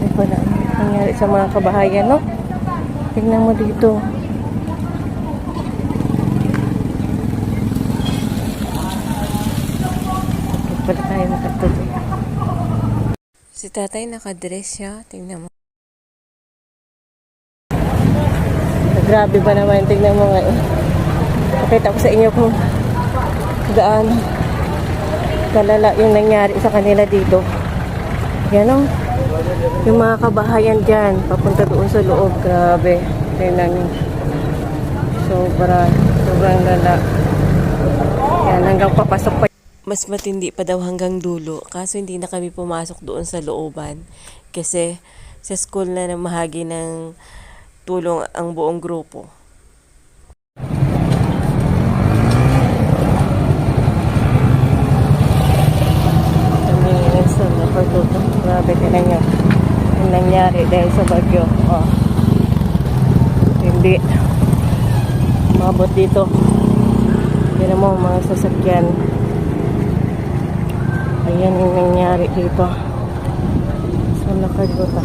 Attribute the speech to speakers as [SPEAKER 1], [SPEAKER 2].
[SPEAKER 1] Grabe pala ang nangyari sa mga kabahayan, no? Tingnan mo dito. Pala tayo makatuloy? Si tatay nakadress siya. Tingnan mo. Grabe ba naman? Tingnan mo nga eh. Pakita ko sa inyo kung gaano kalala yung nangyari sa kanila dito. Yan o. Yung mga kabahayan dyan, papunta doon sa loob. Grabe. Tingnan nyo. Sobra, sobrang lala. Yan, hanggang papasok pa. Mas matindi pa daw hanggang dulo. Kaso hindi na kami pumasok doon sa looban. Kasi sa school na namahagi ng tulong ang buong grupo. Kami sa napagluto. Grabe na nyo. Yung nangyari dahil sa bagyo. Oh. Hindi. Mabot dito. Pero mo mga sasakyan. Ayan yung nangyari dito. Sa nakagluto.